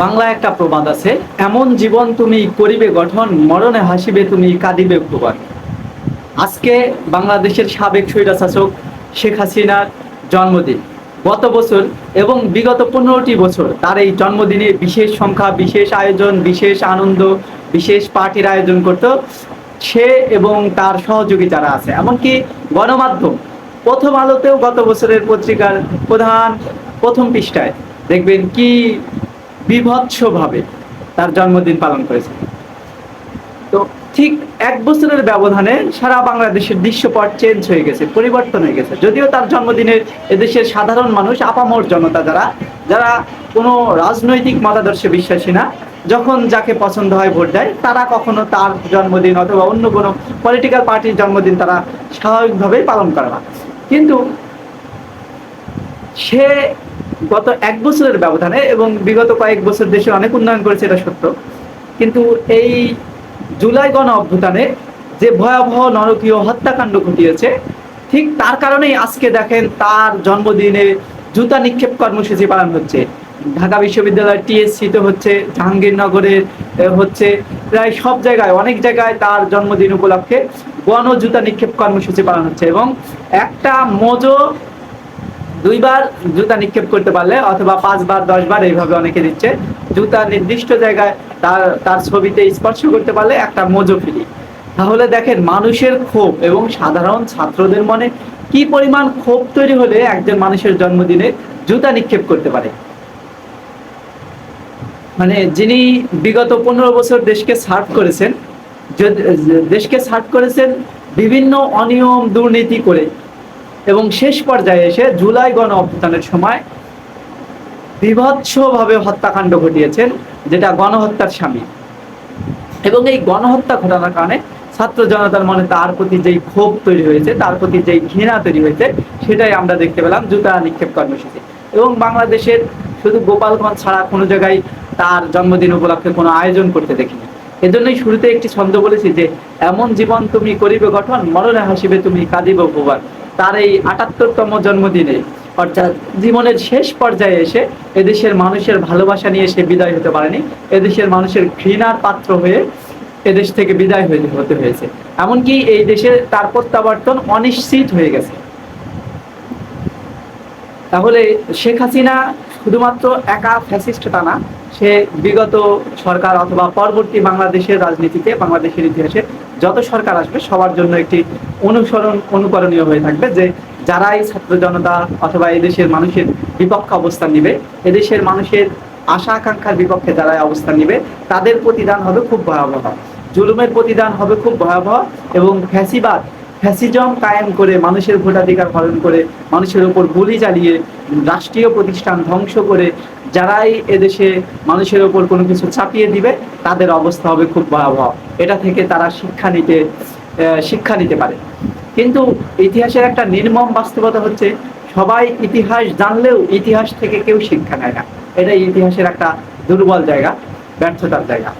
বাংলা একটা প্রবাদ আছে, এমন জীবন তুমি করিবে গঠন, মরণে হাসিবে তুমি, কাঁদিবে প্রবাদ আজকে বাংলাদেশের সাবেক স্বৈরাশাসক শেখ হাসিনার জন্মদিন। গত বছর এবং বিগত পনেরোটি বছর তার এই জন্মদিনে বিশেষ সংখ্যা, বিশেষ আয়োজন, বিশেষ আনন্দ, বিশেষ পার্টির আয়োজন করত সে এবং তার সহযোগী যারা আছে। এমনকি গণমাধ্যম, প্রথম আলোতেও গত বছরের পত্রিকার প্রধান প্রথম পৃষ্ঠায় দেখবেন কি বিভৎসভাবে তার জন্মদিন পালন করেছে। তো ঠিক এক বছরের ব্যবধানে সারা বাংলাদেশের দৃশ্যপট চেঞ্জ হয়ে গেছে, পরিবর্তন হয়ে গেছে। যদিও তার জন্মদিনে এদেশের সাধারণ মানুষ, আপামর জনতা যারা যারা কোনো রাজনৈতিক মতাদর্শে বিশ্বাসী না, যখন যাকে পছন্দ হয় ভোট দেয়, তারা কখনো তার জন্মদিন অথবা অন্য কোনো পলিটিক্যাল পার্টির জন্মদিন তারা স্বাভাবিকভাবেই পালন করে না। কিন্তু সে গত এক বছরের ব্যবধানে এবং বিগত কয়েক বছর দেশে অনেক উন্নয়ন করেছে, এটা সত্য। কিন্তু এই জুলাই গণ অভ্যুত্থানে যে ভয়াবহ নরকীয় হত্যাকাণ্ড ঘটিয়েছে, ঠিক তার কারণেই আজকে দেখেন তার জন্মদিনে জুতা নিক্ষেপ কর্মসূচি পালন হচ্ছে। ঢাকা বিশ্ববিদ্যালয়ের টিএসসিতে হচ্ছে জাহাঙ্গীরনগরের হচ্ছে, প্রায় সব জায়গায়, অনেক জায়গায় তার জন্মদিন উপলক্ষে গণ জুতা নিক্ষেপ কর্মসূচি পালন হচ্ছে এবং একটা মোজো দুইবার জুতা নিক্ষেপ করতে পারলে অথবা পাঁচবার, দশবার এইভাবে অনেকে দিচ্ছে। জুতা নির্দিষ্ট জায়গায় তার তার ছবিতে স্পর্শ করতে পারলে একটা মজো ফিরি। তাহলে দেখেন মানুষের ক্ষোভ এবং সাধারণ ছাত্রদের মনে কি পরিমাণ ক্ষোভ তৈরি হলে একজন মানুষের জন্মদিনে জুতা নিক্ষেপ করতে পারে? মানে যিনি বিগত পনেরো বছর দেশকে সার্ভ করেছেন দেশকে সার্ভ করেছেন বিভিন্ন অনিয়ম, দুর্নীতি করে এবং শেষ পর্যায়ে এসে জুলাই গণ অভ্যুত্থানের সময় বিভৎসভাবে হত্যাকাণ্ড ঘটিয়েছেন, যেটা গণহত্যার স্বামী। এবং এই গণহত্যা ঘটানোর কারণে ছাত্র জনতার মনে তার প্রতি যেই ক্ষোভ তৈরি হয়েছে, তার প্রতি যেই ঘৃণা তৈরি হয়েছে, সেটাই আমরা দেখতে পেলাম জুতা নিক্ষেপ কর্মসূচি। এবং বাংলাদেশের শুধু গোপালগঞ্জ ছাড়া কোনো জায়গায় তার জন্মদিন উপলক্ষে কোনো আয়োজন করতে দেখিনি। এজন্যই শুরুতে একটি ছন্দ বলেছি যে, এমন জীবন তুমি করিবে গঠন, মরণে হাসিবে তুমি কাঁদিবে উপবার তার এই আটাত্তরতম জন্মদিনে, অর্থাৎ জীবনের শেষ পর্যায়ে এসে এদেশের মানুষের ভালোবাসা নিয়ে সে বিদায় হতে পারেনি। এদেশের মানুষের ঘৃণার পাত্র হয়ে এদেশ থেকে বিদায় হয়ে হতে হয়েছে। এমনকি এই দেশে তার প্রত্যাবর্তন অনিশ্চিত হয়ে গেছে। তাহলে শেখ হাসিনা শুধুমাত্র একা ফ্যাসিস্ট তা না, সে বিগত সরকার অথবা পরবর্তী বাংলাদেশের রাজনীতিতে, বাংলাদেশের ইতিহাসে যত সরকার আসবে, সবার জন্য একটি অনুসরণ, অনুকরণীয় হয়ে থাকবে যে যারা এই ছাত্র জনতা অথবা এদেশের মানুষের বিপক্ষে অবস্থান নিবে, এদেশের মানুষের আশা আকাঙ্ক্ষার বিপক্ষে যারাই অবস্থান নিবে, তাদের প্রতিদান হবে খুব ভয়াবহ। জুলুমের প্রতিদান হবে খুব ভয়াবহ এবং ফ্যাসিবাদ ফ্যাসিজম কায়েম করে মানুষের ভোটাধিকার হরণ করে মানুষের ওপর গুলি চালিয়ে রাষ্ট্রীয় প্রতিষ্ঠান ধ্বংস করে যারাই এদেশে মানুষের ওপর কোনো কিছু চাপিয়ে দিবে, তাদের অবস্থা হবে খুব ভয়াবহ। এটা থেকে তারা শিক্ষা নিতে শিক্ষা নিতে পারে। কিন্তু ইতিহাসের একটা নির্মম বাস্তবতা হচ্ছে, সবাই ইতিহাস জানলেও ইতিহাস থেকে কেউ শিক্ষা নেয় না। এটাই ইতিহাসের একটা দুর্বল জায়গা, ব্যর্থতার জায়গা।